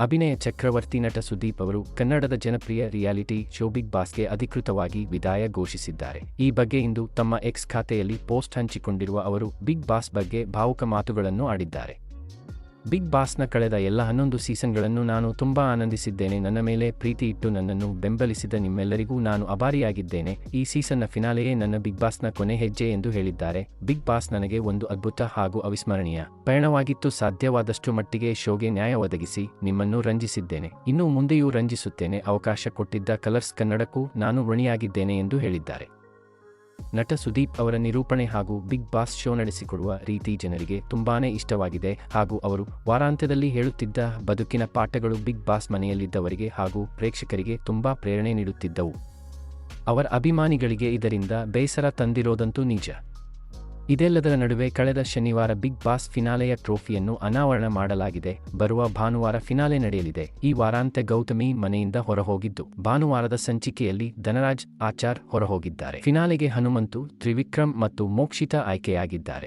ಅಭಿನಯ ಚಕ್ರವರ್ತಿ ನಟ ಸುದೀಪ್ ಅವರು ಕನ್ನಡದ ಜನಪ್ರಿಯ ರಿಯಾಲಿಟಿ ಶೋ ಬಿಗ್ ಬಾಸ್ಗೆ ಅಧಿಕೃತವಾಗಿ ವಿದಾಯ ಘೋಷಿಸಿದ್ದಾರೆ. ಈ ಬಗ್ಗೆ ಇಂದು ತಮ್ಮ ಎಕ್ಸ್ ಖಾತೆಯಲ್ಲಿ ಪೋಸ್ಟ್ ಹಂಚಿಕೊಂಡಿರುವ ಅವರು ಬಿಗ್ ಬಾಸ್ ಬಗ್ಗೆ ಭಾವುಕ ಮಾತುಗಳನ್ನು ಆಡಿದ್ದಾರೆ. ಬಿಗ್ ಬಾಸ್ನ ಕಳೆದ ಎಲ್ಲ ಹನ್ನೊಂದು ಸೀಸನ್ಗಳನ್ನು ನಾನು ತುಂಬಾ ಆನಂದಿಸಿದ್ದೇನೆ. ನನ್ನ ಮೇಲೆ ಪ್ರೀತಿ ಇಟ್ಟು ನನ್ನನ್ನು ಬೆಂಬಲಿಸಿದ ನಿಮ್ಮೆಲ್ಲರಿಗೂ ನಾನು ಅಭಾರಿಯಾಗಿದ್ದೇನೆ ಈ ಸೀಸನ್ನ ಫಿನಾಲೆಯೇ ನನ್ನ ಬಿಗ್ ಬಾಸ್ನ ಕೊನೆ ಹೆಜ್ಜೆ ಎಂದು ಹೇಳಿದ್ದಾರೆ. ಬಿಗ್ ಬಾಸ್ ನನಗೆ ಒಂದು ಅದ್ಭುತ ಹಾಗೂ ಅವಿಸ್ಮರಣೀಯ ಪಯಣವಾಗಿತ್ತು. ಸಾಧ್ಯವಾದಷ್ಟು ಮಟ್ಟಿಗೆ ಶೋಗೆ ನ್ಯಾಯ ಒದಗಿಸಿ ನಿಮ್ಮನ್ನು ರಂಜಿಸಿದ್ದೇನೆ. ಇನ್ನು ಮುಂದೆಯೂ ರಂಜಿಸುತ್ತೇನೆ. ಅವಕಾಶ ಕೊಟ್ಟಿದ್ದ ಕಲರ್ಸ್ ಕನ್ನಡಕ್ಕೂ ನಾನು ಋಣಿಯಾಗಿದ್ದೇನೆ ಎಂದು ಹೇಳಿದ್ದಾರೆ. ನಟ ಸುದೀಪ್ ಅವರ ನಿರೂಪಣೆ ಹಾಗೂ ಬಿಗ್ ಬಾಸ್ ಶೋ ನಡೆಸಿಕೊಡುವ ರೀತಿ ಜನರಿಗೆ ತುಂಬಾನೇ ಇಷ್ಟವಾಗಿದೆ ಹಾಗೂ ಅವರು ವಾರಾಂತ್ಯದಲ್ಲಿ ಹೇಳುತ್ತಿದ್ದ ಬದುಕಿನ ಪಾಠಗಳು ಬಿಗ್ ಬಾಸ್ ಮನೆಯಲ್ಲಿದ್ದವರಿಗೆ ಹಾಗೂ ಪ್ರೇಕ್ಷಕರಿಗೆ ತುಂಬಾ ಪ್ರೇರಣೆ ನೀಡುತ್ತಿದ್ದವು. ಅವರ ಅಭಿಮಾನಿಗಳಿಗೆ ಇದರಿಂದ ಬೇಸರ ತಂದಿರೋದಂತೂ ನಿಜ. ಇದೆಲ್ಲದರ ನಡುವೆ ಕಳೆದ ಶನಿವಾರ ಬಿಗ್ ಬಾಸ್ ಫಿನಾಲೆಯ ಟ್ರೋಫಿಯನ್ನು ಅನಾವರಣ ಮಾಡಲಾಗಿದೆ. ಬರುವ ಭಾನುವಾರ ಫಿನಾಲೆ ನಡೆಯಲಿದೆ. ಈ ವಾರಾಂತ್ಯ ಗೌತಮಿ ಮನೆಯಿಂದ ಹೊರಹೋಗಿದ್ದು, ಭಾನುವಾರದ ಸಂಚಿಕೆಯಲ್ಲಿ ಧನರಾಜ್ ಆಚಾರ್ ಹೊರಹೋಗಿದ್ದಾರೆ. ಫಿನಾಲೆಗೆ ಹನುಮಂತು, ತ್ರಿವಿಕ್ರಮ್ ಮತ್ತು ಮೋಕ್ಷಿತಾ ಆಯ್ಕೆಯಾಗಿದ್ದಾರೆ.